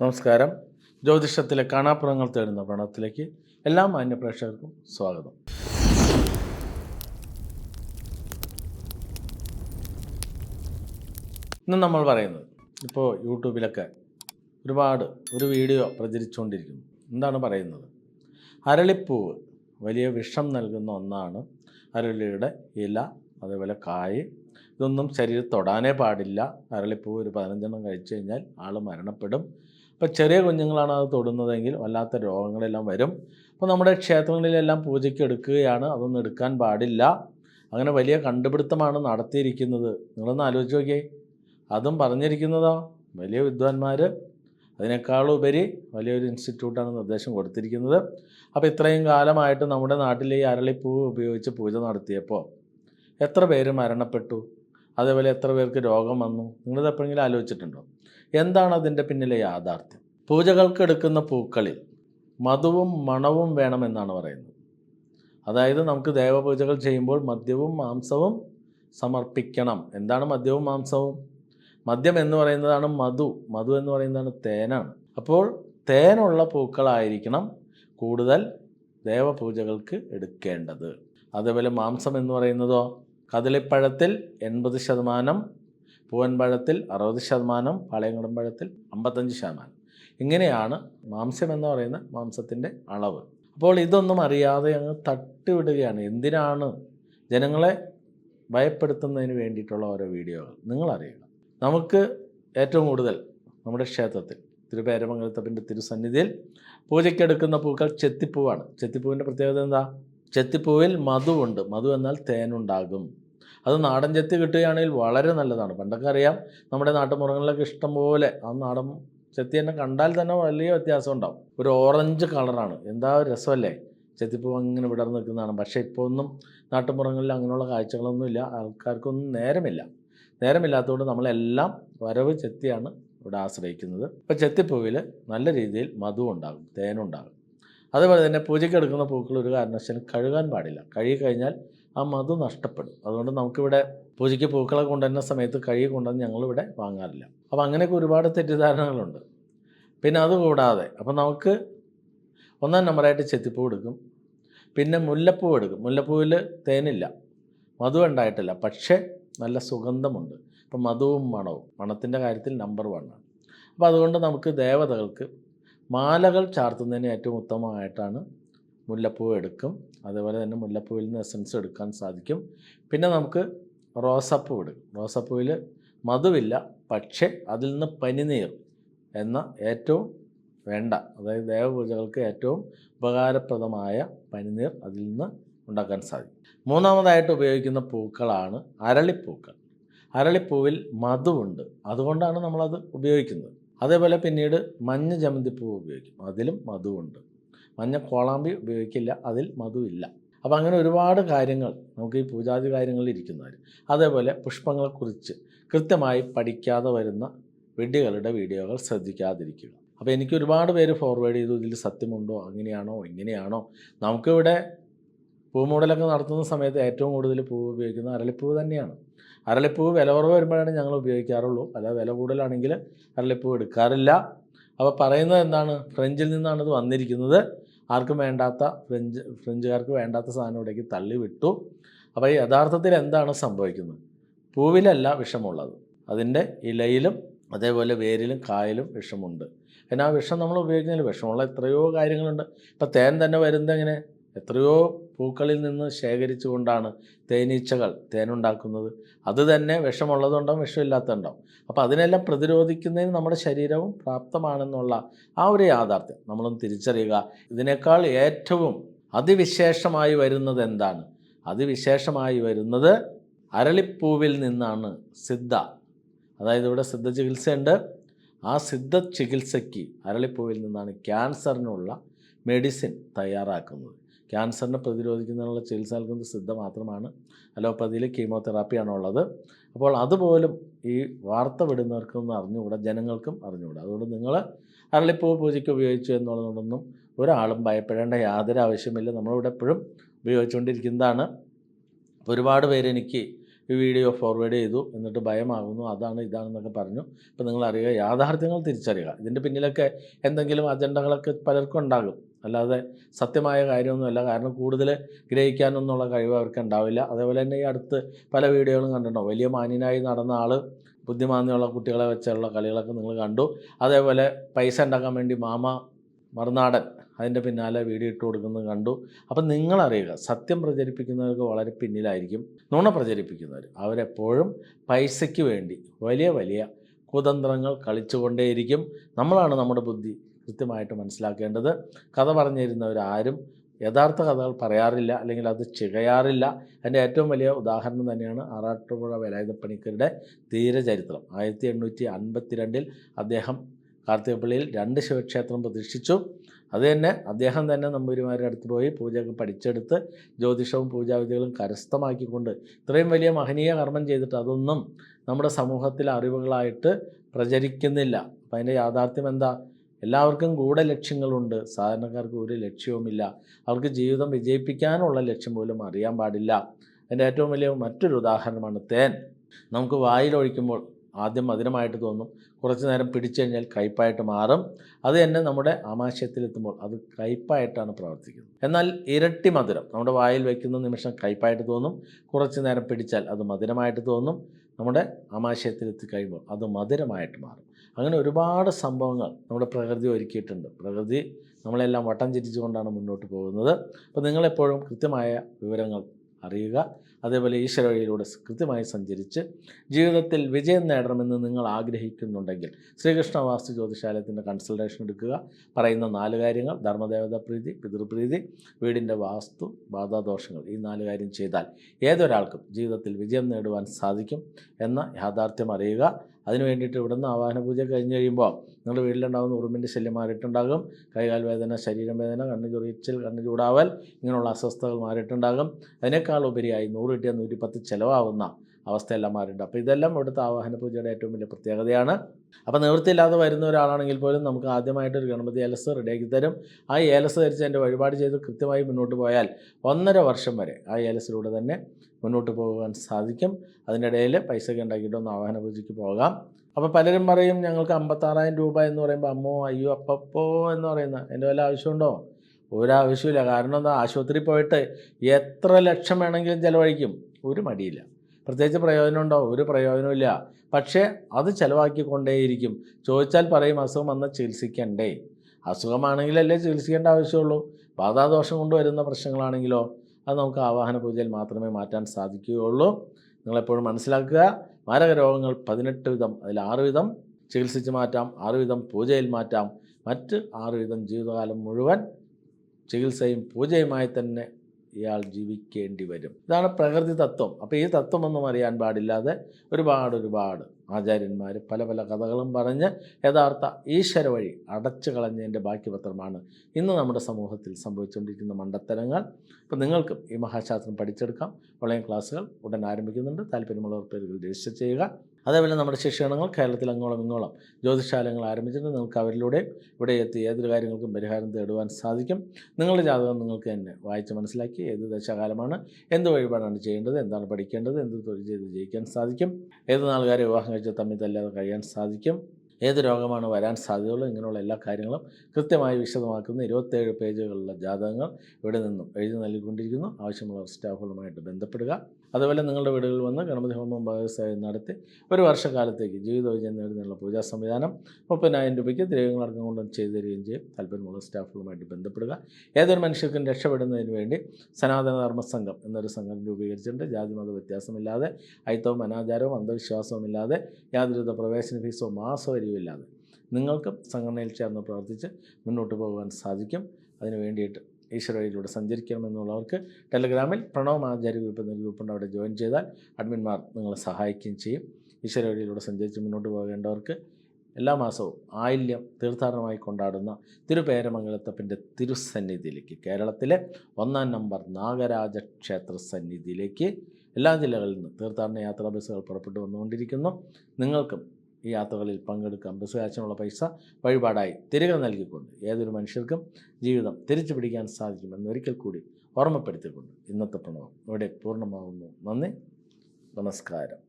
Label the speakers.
Speaker 1: നമസ്കാരം. ജ്യോതിഷത്തിലെ കാണാപ്പുറങ്ങൾ തേടുന്ന പ്രണവത്തിലേക്ക് എല്ലാ മാന്യ പ്രേക്ഷകർക്കും സ്വാഗതം. ഇന്ന് നമ്മൾ പറയുന്നത് ഇപ്പോൾ യൂട്യൂബിലൊക്കെ ഒരുപാട് ഒരു വീഡിയോ പ്രചരിച്ചുകൊണ്ടിരിക്കുന്നു. എന്താണ് പറയുന്നത്? അരളിപ്പൂവ് വലിയ വിഷം നൽകുന്ന ഒന്നാണ്. അരളിയുടെ ഇല അതേപോലെ കായ് ഇതൊന്നും ശരീരത്തൊടാനേ പാടില്ല. അരളിപ്പൂവ് ഒരു പതിനഞ്ചെണ്ണം കഴിച്ചു കഴിഞ്ഞാൽ ആൾ മരണപ്പെടും. അപ്പോൾ ചെറിയ കുഞ്ഞുങ്ങളാണ് അത് തൊടുന്നതെങ്കിൽ വല്ലാത്ത രോഗങ്ങളെല്ലാം വരും. അപ്പോൾ നമ്മുടെ ക്ഷേത്രങ്ങളിലെല്ലാം പൂജയ്ക്ക് എടുക്കുകയാണ്. അതൊന്നും എടുക്കാൻ പാടില്ല. അങ്ങനെ വലിയ കണ്ടുപിടുത്തമാണ് നടത്തിയിരിക്കുന്നത്. നിങ്ങളൊന്ന് ആലോചിച്ച് നോക്കിയേ. അതും പറഞ്ഞിരിക്കുന്നതോ. വലിയ വിദ്വാൻമാർ അതിനേക്കാളുപരി വലിയൊരു ഇൻസ്റ്റിറ്റ്യൂട്ടാണ് നിർദ്ദേശം കൊടുത്തിരിക്കുന്നത്. അപ്പോൾ ഇത്രയും കാലമായിട്ട് നമ്മുടെ നാട്ടിൽ ഈ അരളിപ്പൂ ഉപയോഗിച്ച് പൂജ നടത്തിയപ്പോൾ എത്ര പേര് മരണപ്പെട്ടു? അതേപോലെ എത്ര പേർക്ക് രോഗം വന്നു? നിങ്ങളിത് എപ്പോഴെങ്കിലും ആലോചിച്ചിട്ടുണ്ടോ? എന്താണ് അതിന്റെ പിന്നിലെ യാഥാർത്ഥ്യം? പൂജകൾക്ക് എടുക്കുന്ന പൂക്കളിൽ മധുവും മണവും വേണമെന്നാണ് പറയുന്നത്. അതായത് നമുക്ക് ദേവപൂജകൾ ചെയ്യുമ്പോൾ മദ്യവും മാംസവും സമർപ്പിക്കണം. എന്താണ് മദ്യവും മാംസവും? മദ്യം എന്ന് പറയുന്നതാണ് മധു. മധു എന്ന് പറയുന്നതാണ് തേനാണ്. അപ്പോൾ തേനുള്ള പൂക്കളായിരിക്കണം കൂടുതൽ ദേവപൂജകൾക്ക് എടുക്കേണ്ടത്. അതേപോലെ മാംസം എന്ന് പറയുന്നതോ കദളിപ്പഴത്തിൽ എൺപത് ശതമാനം പൂവൻപഴത്തിൽ അറുപത് ശതമാനം പാളയംകുടം പഴത്തിൽ അമ്പത്തഞ്ച് ശതമാനം. ഇങ്ങനെയാണ് മാംസം എന്ന് പറയുന്ന മാംസത്തിന്റെ അളവ്. അപ്പോൾ ഇതൊന്നും അറിയാതെ അങ്ങ് തട്ടിവിടുകയാണ്. എന്തിനാണ് ജനങ്ങളെ ഭയപ്പെടുത്തുന്നതിന് വേണ്ടിയിട്ടുള്ള ഓരോ വീഡിയോകൾ? നിങ്ങളറിയുക നമുക്ക് ഏറ്റവും കൂടുതൽ നമ്മുടെ ക്ഷേത്രത്തിൽ തിരുപേരമംഗലത്തപ്പന്റെ തിരുസന്നിധിയിൽ പൂജയ്ക്കെടുക്കുന്ന പൂക്കൾ ചെത്തിപ്പൂവാണ്. ചെത്തിപ്പൂവിന്റെ പ്രത്യേകത എന്താ? ചെത്തിപ്പൂവിൽ മധുവുണ്ട് മധു എന്നാൽ തേനുണ്ടാകും. അത് നാടൻ ചെത്തി കിട്ടുകയാണെങ്കിൽ വളരെ നല്ലതാണ്. പണ്ടൊക്കെ അറിയാം നമ്മുടെ നാട്ടുമുറങ്ങളിലൊക്കെ ഇഷ്ടം പോലെ ആ നാടൻ ചെത്തി തന്നെ കണ്ടാൽ തന്നെ വലിയ വ്യത്യാസം ഉണ്ടാവും. ഒരു ഓറഞ്ച് കളറാണ്. എന്താ രസമല്ലേ? ചെത്തിപ്പൂ അങ്ങനെ വിടർന്ന് നിൽക്കുന്നതാണ്. പക്ഷേ ഇപ്പോൾ ഒന്നും നാട്ടുമുറങ്ങളിൽ അങ്ങനെയുള്ള കാഴ്ചകളൊന്നുമില്ല ആൾക്കാർക്കൊന്നും നേരമില്ല. നേരമില്ലാത്തതുകൊണ്ട് നമ്മളെല്ലാം വരവ് ചെത്തിയാണ് ഇവിടെ ആശ്രയിക്കുന്നത്. ഇപ്പോൾ ചെത്തിപ്പൂവിൽ നല്ല രീതിയിൽ മധു ഉണ്ടാകും തേനുണ്ടാകും. അതുപോലെ തന്നെ പൂജയ്ക്ക് എടുക്കുന്ന പൂക്കൾ ഒരു കാരണവശാലും കഴുകാൻ പാടില്ല. കഴുകി കഴിഞ്ഞാൽ ആ മധു നഷ്ടപ്പെടും. അതുകൊണ്ട് നമുക്കിവിടെ പൂജയ്ക്ക് പൂക്കളെ കൊണ്ടുവരുന്ന സമയത്ത് കഴുകി കൊണ്ടുവന്ന് ഞങ്ങളിവിടെ വാങ്ങാറില്ല. അപ്പോൾ അങ്ങനെയൊക്കെ ഒരുപാട് തെറ്റിദ്ധാരണകളുണ്ട്. പിന്നെ അതുകൂടാതെ അപ്പോൾ നമുക്ക് ഒന്നാം നമ്പറായിട്ട് ചെത്തിപ്പൂ എടുക്കും. പിന്നെ മുല്ലപ്പൂ എടുക്കും. മുല്ലപ്പൂവിൽ തേനില്ല. മധു ഉണ്ടായിട്ടില്ല. പക്ഷേ നല്ല സുഗന്ധമുണ്ട്. അപ്പോൾ മധുവും മണവും. മണത്തിന്റെ കാര്യത്തിൽ നമ്പർ വണ്ണാണ് അപ്പോൾ അതുകൊണ്ട് നമുക്ക് ദേവതകൾക്ക് മാലകൾ ചാർത്തുന്നതിന് ഏറ്റവും ഉത്തമമായിട്ടാണ് മുല്ലപ്പൂ എടുക്കും അതേപോലെ തന്നെ മുല്ലപ്പൂവിൽ നിന്ന് എസൻസ് എടുക്കാൻ സാധിക്കും. പിന്നെ നമുക്ക് റോസപ്പൂ എടുക്കും റോസപ്പൂവിൽ മധുവില്ല പക്ഷേ അതിൽ നിന്ന് പനിനീർ എന്ന ഏറ്റവും വേണ്ട അതായത് ദേവപൂജകൾക്ക് ഏറ്റവും ഉപകാരപ്രദമായ പനിനീർ അതിൽ നിന്ന് ഉണ്ടാക്കാൻ സാധിക്കും. മൂന്നാമതായിട്ട് ഉപയോഗിക്കുന്ന പൂക്കളാണ് അരളിപ്പൂക്കൾ. അരളിപ്പൂവിൽ മധുവുണ്ട്. അതുകൊണ്ടാണ് നമ്മളത് ഉപയോഗിക്കുന്നത്. അതേപോലെ പിന്നീട് മഞ്ഞ ജമന്തിപ്പൂ ഉപയോഗിക്കും. അതിലും മധുവുണ്ട്. മഞ്ഞ കോളാമ്പി ഉപയോഗിക്കില്ല അതിൽ മധുവില്ല. അപ്പോൾ അങ്ങനെ ഒരുപാട് കാര്യങ്ങൾ നമുക്ക് ഈ പൂജാതി കാര്യങ്ങളിൽ ഇരിക്കുന്നവർ അതേപോലെ പുഷ്പങ്ങളെക്കുറിച്ച് കൃത്യമായി പഠിക്കാതെ വരുന്ന വെടികളുടെ വീഡിയോകൾ ശ്രദ്ധിക്കാതിരിക്കുക. അപ്പോൾ എനിക്ക് ഒരുപാട് പേര് ഫോർവേഡ് ചെയ്തു ഇതിൽ സത്യമുണ്ടോ? അങ്ങനെയാണോ? ഇങ്ങനെയാണോ? നമുക്കിവിടെ പൂമൂടലൊക്കെ നടത്തുന്ന സമയത്ത് ഏറ്റവും കൂടുതൽ പൂവ് ഉപയോഗിക്കുന്നത് അരളിപ്പൂവ് തന്നെയാണ്. അരളിപ്പൂവ് വില കുറവ് വരുമ്പോഴാണ് ഞങ്ങൾ ഉപയോഗിക്കാറുള്ളൂ. അല്ല വില കൂടുതലാണെങ്കിൽ അരളിപ്പൂവ് എടുക്കാറില്ല. അപ്പോൾ പറയുന്നത് എന്താണ്? ഫ്രഞ്ചിൽ നിന്നാണ് ഇത് വന്നിരിക്കുന്നത്. ആർക്കും വേണ്ടാത്ത ഫ്രഞ്ച് ഫ്രഞ്ചുകാർക്ക് വേണ്ടാത്ത സാധനം ഇവിടേക്ക് തള്ളി വിട്ടു അപ്പോൾ യഥാർത്ഥത്തിൽ എന്താണ് സംഭവിക്കുന്നത്? പൂവിലല്ല വിഷമുള്ളത്. അതിന്റെ ഇലയിലും അതേപോലെ വേരിലും കായലും വിഷമുണ്ട്. പിന്നെ ആ വിഷം നമ്മൾ ഉപയോഗിക്കുന്നതിൽ വിഷമുള്ള എത്രയോ കാര്യങ്ങളുണ്ട്. ഇപ്പോൾ തേൻ തന്നെ വരുന്നത് എങ്ങനെ? എത്രയോ പൂക്കളിൽ നിന്ന് ശേഖരിച്ചുകൊണ്ടാണ് തേനീച്ചകൾ തേനുണ്ടാക്കുന്നത്. അത് തന്നെ വിഷമുള്ളതുണ്ടാവും വിഷമില്ലാത്തതുണ്ടാവും. അപ്പോൾ അതിനെല്ലാം പ്രതിരോധിക്കുന്നതിന് നമ്മുടെ ശരീരവും പ്രാപ്തമാണെന്നുള്ള ആ ഒരു യാഥാർത്ഥ്യം നമ്മളും തിരിച്ചറിയുക. ഇതിനേക്കാൾ ഏറ്റവും അതിവിശേഷമായി വരുന്നത് എന്താണ്? അതിവിശേഷമായി വരുന്നത് അരളിപ്പൂവിൽ നിന്നാണ് സിദ്ധ. അതായത് ഇവിടെ സിദ്ധ ചികിത്സയുണ്ട്. ആ സിദ്ധ ചികിത്സയ്ക്ക് അരളിപ്പൂവിൽ നിന്നാണ് ക്യാൻസറിനുള്ള മെഡിസിൻ തയ്യാറാക്കുന്നത്. ക്യാൻസറിനെ പ്രതിരോധിക്കുന്നതിനുള്ള ചികിത്സ നൽകുന്ന സിദ്ധ മാത്രമാണ്. അലോപ്പതിയിൽ കീമോതെറാപ്പിയാണ് ഉള്ളത് അപ്പോൾ അതുപോലും ഈ വാർത്ത വിടുന്നവർക്കൊന്നും അറിഞ്ഞുകൂടാ ജനങ്ങൾക്കും അറിഞ്ഞുകൂടാ. അതുകൊണ്ട് നിങ്ങൾ അരളിപ്പൂ പൂജയ്ക്ക് ഉപയോഗിച്ചു എന്നുള്ളതുകൊണ്ടൊന്നും ഒരാളും ഭയപ്പെടേണ്ട യാതൊരു ആവശ്യമില്ല. നമ്മളിവിടെ എപ്പോഴും ഉപയോഗിച്ചുകൊണ്ടിരിക്കുന്നതാണ്. ഒരുപാട് പേരെനിക്ക് വീഡിയോ ഫോർവേഡ് ചെയ്തു എന്നിട്ട് ഭയമാകുന്നു. അതാണ് ഇതാണെന്നൊക്കെ പറഞ്ഞു. അപ്പോൾ നിങ്ങൾ അറിയുക യാഥാർത്ഥ്യങ്ങൾ തിരിച്ചറിയുക. ഇതിന്റെ പിന്നിലൊക്കെ എന്തെങ്കിലും അജണ്ടകളൊക്കെ പലർക്കും ഉണ്ടാകും. അല്ലാതെ സത്യമായ കാര്യമൊന്നുമല്ല. കാരണം കൂടുതൽ ഗ്രഹിക്കാനൊന്നുള്ള കഴിവ് അവർക്ക് ഉണ്ടാവില്ല. അതേപോലെ തന്നെ ഈ അടുത്ത് പല വീഡിയോകളും കണ്ടിട്ടുണ്ടോ? വലിയ മാന്യനായി നടന്ന ആൾ ബുദ്ധിമാന്യമുള്ള കുട്ടികളെ വെച്ചുള്ള കളികളൊക്കെ നിങ്ങൾ കണ്ടു. അതേപോലെ പൈസ ഉണ്ടാക്കാൻ വേണ്ടി മാമ മറുനാടൻ അതിന്റെ പിന്നാലെ വീഡിയോ ഇട്ട് കൊടുക്കുന്നത് കണ്ടു. അപ്പം നിങ്ങളറിയുക സത്യം പ്രചരിപ്പിക്കുന്നവർക്ക് വളരെ പിന്നിലായിരിക്കും നുണ പ്രചരിപ്പിക്കുന്നവർ. അവരെപ്പോഴും പൈസയ്ക്ക് വേണ്ടി വലിയ വലിയ കുതന്ത്രങ്ങൾ കളിച്ചുകൊണ്ടേയിരിക്കും. നമ്മളാണ് നമ്മുടെ ബുദ്ധി കൃത്യമായിട്ട് മനസ്സിലാക്കേണ്ടത്. കഥ പറഞ്ഞിരുന്നവരാരും യഥാർത്ഥ കഥകൾ പറയാറില്ല അല്ലെങ്കിൽ അത് ചികയാറില്ല. അതിന്റെ ഏറ്റവും വലിയ ഉദാഹരണം തന്നെയാണ് ആറാട്ടുപുഴ വേലായുധപ്പണിക്കരുടെ ധീരചരിത്രം. ആയിരത്തി എണ്ണൂറ്റി അൻപത്തിരണ്ടിൽ അദ്ദേഹം കാർത്തികപ്പള്ളിയിൽ രണ്ട് ശിവക്ഷേത്രം പ്രതിഷ്ഠിച്ചു. അത് തന്നെ അദ്ദേഹം തന്നെ നമ്പൂരിമാരുടെ അടുത്ത് പോയി പൂജയൊക്കെ പഠിച്ചെടുത്ത് ജ്യോതിഷവും പൂജാവിധികളും കരസ്ഥമാക്കിക്കൊണ്ട് ഇത്രയും വലിയ മഹനീയ കർമ്മം ചെയ്തിട്ട് അതൊന്നും നമ്മുടെ സമൂഹത്തിൽ അറിവുകളായിട്ട് പ്രചരിക്കുന്നില്ല. അപ്പം അതിന്റെ യാഥാർത്ഥ്യം എന്താ? എല്ലാവർക്കും കൂടെ ലക്ഷ്യങ്ങളുണ്ട്. സാധാരണക്കാർക്ക് ഒരു ലക്ഷ്യവുമില്ല. അവർക്ക് ജീവിതം വിജയിപ്പിക്കാനുള്ള ലക്ഷ്യം പോലും അറിയാൻ പാടില്ല. അതിന്റെ ഏറ്റവും വലിയ മറ്റൊരു ഉദാഹരണമാണ് തേൻ. നമുക്ക് വായിലൊഴിക്കുമ്പോൾ ആദ്യം മധുരമായിട്ട് തോന്നും. കുറച്ച് നേരം പിടിച്ചു കഴിഞ്ഞാൽ കയ്പായിട്ട് മാറും. അത് തന്നെ നമ്മുടെ ആമാശയത്തിലെത്തുമ്പോൾ അത് കയ്പായിട്ടാണ് പ്രവർത്തിക്കുന്നത്. എന്നാൽ ഇരട്ടി മധുരം. നമ്മുടെ വായിൽ വയ്ക്കുന്ന നിമിഷം കയ്പായിട്ട് തോന്നും. കുറച്ച് നേരം പിടിച്ചാൽ അത് മധുരമായിട്ട് തോന്നും. നമ്മുടെ ആമാശയത്തിലെത്തി കഴിയുമ്പോൾ അത് മധുരമായിട്ട് മാറും. അങ്ങനെ ഒരുപാട് സംഭവങ്ങൾ നമ്മുടെ പ്രകൃതി ഒരുക്കിയിട്ടുണ്ട്. പ്രകൃതി നമ്മളെല്ലാം വട്ടം ചിരിച്ചുകൊണ്ടാണ് മുന്നോട്ട് പോകുന്നത്. അപ്പോൾ നിങ്ങളെപ്പോഴും കൃത്യമായ വിവരങ്ങൾ അറിയുക. അതേപോലെ ഈശ്വര വഴിയിലൂടെ കൃത്യമായി സഞ്ചരിച്ച് ജീവിതത്തിൽ വിജയം നേടണമെന്ന് നിങ്ങൾ ആഗ്രഹിക്കുന്നുണ്ടെങ്കിൽ ശ്രീകൃഷ്ണ വാസ്തു ജ്യോതിശാലയത്തിന്റെ കൺസൾട്ടേഷൻ എടുക്കുക. പറയുന്ന നാല് കാര്യങ്ങൾ. ധർമ്മദേവത പ്രീതി പിതൃപ്രീതി വീടിന്റെ വാസ്തു ബാധാദോഷങ്ങൾ. ഈ നാല് കാര്യം ചെയ്താൽ ഏതൊരാൾക്കും ജീവിതത്തിൽ വിജയം നേടുവാൻ സാധിക്കും എന്ന യാഥാർത്ഥ്യം അറിയുക. അതിന് വേണ്ടിയിട്ട് ഇവിടുന്ന് ആവാഹന പൂജ കഴിഞ്ഞ് കഴിയുമ്പോൾ നിങ്ങളുടെ വീട്ടിലുണ്ടാകുന്ന ഉറുമ്പിന്റെ ശല്യം മാറിയിട്ടുണ്ടാകും. കൈകാൽ വേദന ശരീരം വേദന കണ്ണ് ചൊറിച്ചിൽ കണ്ണ് ചൂടാവൽ ഇങ്ങനെയുള്ള അസ്വസ്ഥതകൾ മാറിയിട്ടുണ്ടാകും. അതിനേക്കാൾ ഉപരിയായി നൂറ് കിട്ടിയ നൂറ്റി പത്ത് ചിലവാകുന്ന അവസ്ഥയെല്ലാം മാറിയിട്ടുണ്ട്. അപ്പോൾ ഇതെല്ലാം ഇവിടുത്തെ ആവാഹന പൂജയുടെ ഏറ്റവും വലിയ പ്രത്യേകതയാണ്. അപ്പോൾ നിവൃത്തിയില്ലാതെ വരുന്ന ഒരാളാണെങ്കിൽ പോലും നമുക്ക് ആദ്യമായിട്ട് ഒരു ഗണപതി ഏലസ് റെഡിയാക്കി തരും. ആ ഏലസ് ധരിച്ച് എന്റെ വഴിപാട് ചെയ്ത് കൃത്യമായി മുന്നോട്ട് പോയാൽ ഒന്നര വർഷം വരെ ആ ഏലസിലൂടെ തന്നെ മുന്നോട്ട് പോകാൻ സാധിക്കും. അതിനിടയിൽ പൈസ പൈസയൊക്കെ ഉണ്ടാക്കിയിട്ടൊന്ന് ആവാഹന പൂജയ്ക്ക് പോകാം. അപ്പോൾ പലരും പറയും ഞങ്ങൾക്ക് അമ്പത്താറായിരം രൂപ എന്ന് പറയുമ്പോൾ അമ്മോ അയ്യോ അപ്പപ്പോ എന്ന് പറയുന്ന എന്റെ വല്ല ആവശ്യമുണ്ടോ? ഒരാവശ്യമില്ല കാരണം എന്താ? ആശുപത്രിയിൽ പോയിട്ട് എത്ര ലക്ഷം വേണമെങ്കിലും ചിലവഴിക്കും. ഒരു മടിയില്ല. പ്രത്യേകിച്ച് പ്രയോജനമുണ്ടോ ഒരു പ്രയോജനമില്ല പക്ഷേ അത് ചിലവാക്കിക്കൊണ്ടേയിരിക്കും. ചോദിച്ചാൽ പറയും അസുഖം വന്നാൽ ചികിത്സിക്കണ്ടേ? അസുഖമാണെങ്കിലല്ലേ ചികിത്സിക്കേണ്ട ആവശ്യമുള്ളൂ. ബാധാദോഷം കൊണ്ട് വരുന്ന പ്രശ്നങ്ങളാണെങ്കിലോ? അത് നമുക്ക് ആവാഹന പൂജയിൽ മാത്രമേ മാറ്റാൻ സാധിക്കുകയുള്ളൂ. നിങ്ങളെപ്പോഴും മനസ്സിലാക്കുക. മാരക രോഗങ്ങൾ പതിനെട്ട് വിധം അതിൽ ആറ് വിധം ചികിത്സിച്ച് മാറ്റാം. ആറ് വിധം പൂജയിൽ മാറ്റാം. മറ്റ് ആറ് വിധം ജീവിതകാലം മുഴുവൻ ചികിത്സയും പൂജയുമായി തന്നെ ഇയാൾ ജീവിക്കേണ്ടി വരും. ഇതാണ് പ്രകൃതി തത്വം. അപ്പോൾ ഈ തത്വമൊന്നും അറിയാൻ പാടില്ലാതെ ഒരുപാട് ഒരുപാട് ആചാര്യന്മാർ പല പല കഥകളും പറഞ്ഞ് യഥാർത്ഥ ഈശ്വര വഴി അടച്ചു കളഞ്ഞതിന്റെ ബാക്കിപത്രമാണ് ഇന്ന് നമ്മുടെ സമൂഹത്തിൽ സംഭവിച്ചുകൊണ്ടിരിക്കുന്ന മണ്ടത്തരങ്ങൾ. അപ്പോൾ നിങ്ങൾക്കും ഈ മഹാശാസ്ത്രം പഠിച്ചെടുക്കാം. ഓൺലൈൻ ക്ലാസ്സുകൾ ഉടൻ ആരംഭിക്കുന്നുണ്ട്. താല്പര്യമുള്ളവർ പേരുകൾ രജിസ്റ്റർ ചെയ്യുക. അതേപോലെ നമ്മുടെ ശിക്ഷണങ്ങൾ കേരളത്തിൽ അങ്ങോളം ഇങ്ങോളം ജ്യോതിശാലങ്ങൾ ആരംഭിച്ചിട്ടുണ്ട്. നിങ്ങൾക്ക് അവരിലൂടെ ഇവിടെ എത്തി ഏതൊരു കാര്യങ്ങൾക്കും പരിഹാരം തേടുവാൻ സാധിക്കും. നിങ്ങളുടെ ജാതകം നിങ്ങൾക്ക് തന്നെ വായിച്ച് മനസ്സിലാക്കി ഏത് ദശകാലമാണ് എന്ത് വഴിപാടാണ് ചെയ്യേണ്ടത് എന്താണ് പഠിക്കേണ്ടത് എന്ത് തൊഴിൽ ചെയ്ത് ജയിക്കാൻ സാധിക്കും ഏത് നാളുകാരെ വിവാഹം കഴിച്ച് തമ്മിൽ തല്ലാതെ കഴിയാൻ സാധിക്കും ഏത് രോഗമാണ് വരാൻ സാധ്യതയുള്ളത് ഇങ്ങനെയുള്ള എല്ലാ കാര്യങ്ങളും കൃത്യമായി വിശദമാക്കുന്ന ഇരുപത്തേഴ് പേജുകളുള്ള ജാതകങ്ങൾ ഇവിടെ നിന്നും എഴുതി നൽകിക്കൊണ്ടിരിക്കുന്നു. ആവശ്യമുള്ള സ്റ്റാഫുകളുമായിട്ട് ബന്ധപ്പെടുക. അതുപോലെ നിങ്ങളുടെ വീടുകളിൽ വന്ന് ഗണപതി ഹോമം ഭാഗസ്വായം നടത്തി ഒരു വർഷക്കാലത്തേക്ക് ജീവിതവിജയം നേടുന്നതിനുള്ള പൂജാ സംവിധാനം മുപ്പതിനായിരം രൂപയ്ക്ക് ദ്രവ്യങ്ങളടക്കം കൊണ്ട് ചെയ്തു തരികയും ചെയ്യും. താല്പര്യമുള്ള സ്റ്റാഫുകളുമായിട്ട് ബന്ധപ്പെടുക. ഏതൊരു മനുഷ്യർക്കും രക്ഷപ്പെടുന്നതിന് വേണ്ടി സനാതന ധർമ്മ സംഘം എന്നൊരു സംഘം രൂപീകരിച്ചിട്ടുണ്ട്. ജാതിമത വ്യത്യാസമില്ലാതെ അയിത്തവും അനാചാരവും അന്ധവിശ്വാസവും ഇല്ലാതെ യാതൊരുവിധ പ്രവേശന ഫീസോ മാസവരിയോ ഇല്ലാതെ നിങ്ങൾക്കും സംഘടനയിൽ ചേർന്ന് പ്രവർത്തിച്ച് മുന്നോട്ട് പോകാൻ സാധിക്കും. അതിനു വേണ്ടിയിട്ട് ഈശ്വരയിലൂടെ സഞ്ചരിക്കണമെന്നുള്ളവർക്ക് ടെലഗ്രാമിൽ പ്രണവ് ആചാര്യ ഗ്രൂപ്പ് എന്ന ഗ്രൂപ്പുണ്ട്. അവിടെ ജോയിൻ ചെയ്താൽ അഡ്മിന്മാർ നിങ്ങളെ സഹായിക്കുകയും ചെയ്യും. ഈശ്വരയിലൂടെ സഞ്ചരിച്ച് മുന്നോട്ട് പോകേണ്ടവർക്ക് എല്ലാ മാസവും ആയില്യം തീർത്ഥാടനമായി കൊണ്ടാടുന്ന തിരുപേരമംഗലത്തപ്പന്റെ തിരുസന്നിധിയിലേക്ക് കേരളത്തിലെ ഒന്നാം നമ്പർ നാഗരാജ ക്ഷേത്ര സന്നിധിയിലേക്ക് എല്ലാ ജില്ലകളിൽ നിന്നും തീർത്ഥാടന യാത്രാ ബസ്സുകൾ പുറപ്പെട്ടു വന്നുകൊണ്ടിരിക്കുന്നു. നിങ്ങൾക്കും ഈ യാത്രകളിൽ പങ്കെടുക്കാം ബസ് കാശിനുള്ള പൈസ വഴിപാടായി തിരികെ നൽകിക്കൊണ്ട് ഏതൊരു മനുഷ്യർക്കും ജീവിതം തിരിച്ചു പിടിക്കാൻ സാധിക്കുമെന്ന് ഒരിക്കൽ കൂടി ഓർമ്മപ്പെടുത്തിക്കൊണ്ട് ഇന്നത്തെ പ്രണവം ഇവിടെ പൂർണമാകുന്നു നന്ദി. നമസ്കാരം.